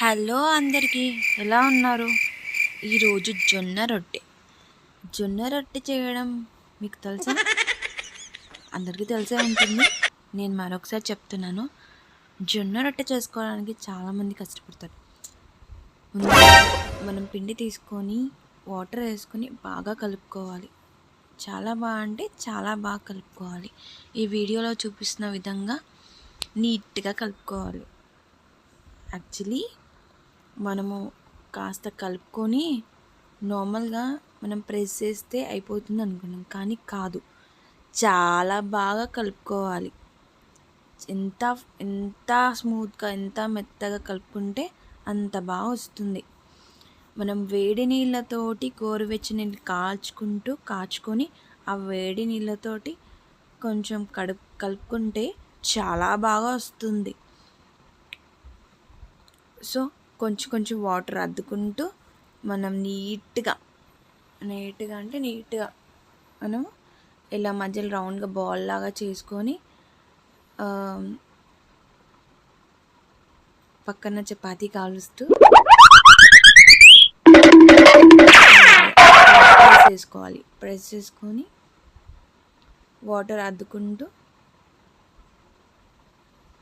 Hello అందరికీ ఎలా ఉన్నారు? ఈరోజు జొన్న రొట్టె. జొన్న రొట్టె చేయడం మీకు తెలుసా? అందరికీ తెలిసే ఉంటుంది. నేను మరొకసారి చెప్తున్నాను. జొన్న రొట్టె చేసుకోవడానికి చాలామంది కష్టపడతారు. మనం పిండి తీసుకొని వాటర్ వేసుకొని బాగా కలుపుకోవాలి. చాలా బాగా అంటే చాలా బాగా కలుపుకోవాలి. ఈ వీడియోలో చూపిస్తున్న విధంగా నీట్గా కలుపుకోవాలి. యాక్చువల్లీ మనము కాస్త కలుపుకొని నార్మల్గా మనం ప్రెస్ చేస్తే అయిపోతుంది అనుకున్నాం. కానీ కాదు. చాలా బాగా కలుపుకోవాలి. ఎంత ఎంత స్మూత్గా ఎంత మెత్తగా కలుపుకుంటే అంత బాగా వస్తుంది. మనం వేడి నీళ్ళతోటి గోరువెచ్చని నీళ్ళు కాల్చుకుంటూ కాచుకొని ఆ వేడి నీళ్ళతోటి కొంచెం కడుపు కలుపుకుంటే చాలా బాగా వస్తుంది. సో కొంచెం కొంచెం వాటర్ అద్దుకుంటూ మనం నీట్గా నీట్గా అంటే నీట్గా మనం ఇలా మధ్యలో రౌండ్గా బాల్ లాగా చేసుకొని పక్కన చపాతీ కాలుస్తూ ప్రెస్ చేసుకోవాలి. ప్రెస్ చేసుకొని వాటర్ అద్దుకుంటూ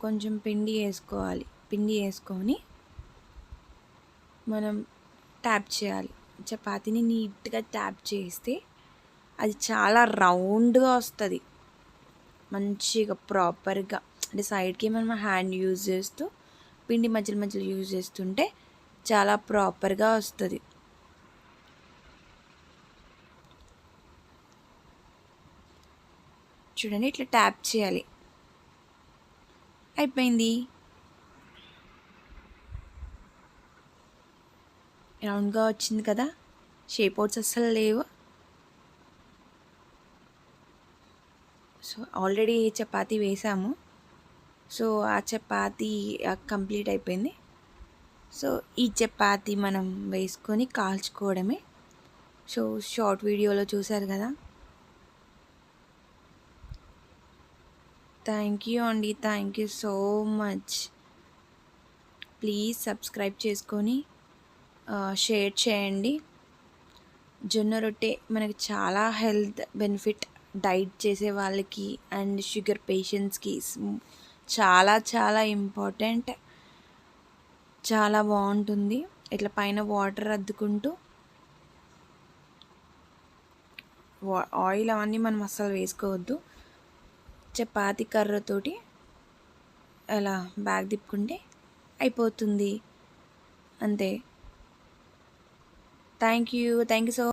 కొంచెం పిండి వేసుకోవాలి. పిండి వేసుకొని మనం ట్యాప్ చేయాలి. చపాతీని నీట్గా ట్యాప్ చేస్తే అది చాలా రౌండ్గా వస్తుంది. మంచిగా ప్రాపర్గా. అంటే సైడ్కి మనం హ్యాండ్ యూజ్ చేస్తూ పిండి మధ్యలో మధ్యలో యూజ్ చేస్తుంటే చాలా ప్రాపర్గా వస్తుంది. చూడండి ఇట్లా ట్యాప్ చేయాలి. అయిపోయింది. రౌండ్గా వచ్చింది కదా షేప్ అవుట్స్ అస్సలు లేవు. సో ఆల్రెడీ చపాతి వేసాము. సో ఆ చపాతి కంప్లీట్ అయిపోయింది. సో ఈ చపాతి మనం వేసుకొని కాల్చుకోవడమే. సో షార్ట్ వీడియోలో చూసారు కదా. థ్యాంక్ యూ అండి thank you so much. Please subscribe చేసుకొని షేర్ చేయండి. జొన్న రొట్టె మనకి చాలా హెల్త్ బెనిఫిట్. డైట్ చేసే వాళ్ళకి అండ్ షుగర్ పేషెంట్స్కి చాలా చాలా ఇంపార్టెంట్. చాలా బాగుంటుంది. ఇట్లా పైన వాటర్ అద్దుకుంటూ ఆయిల్ అవన్నీ మనం అస్సలు వేసుకోవద్దు. చపాతి కర్రతోటి అలా బ్యాగ్ తిప్పుకుంటే అయిపోతుంది. అంతే. Thank you. Thank you so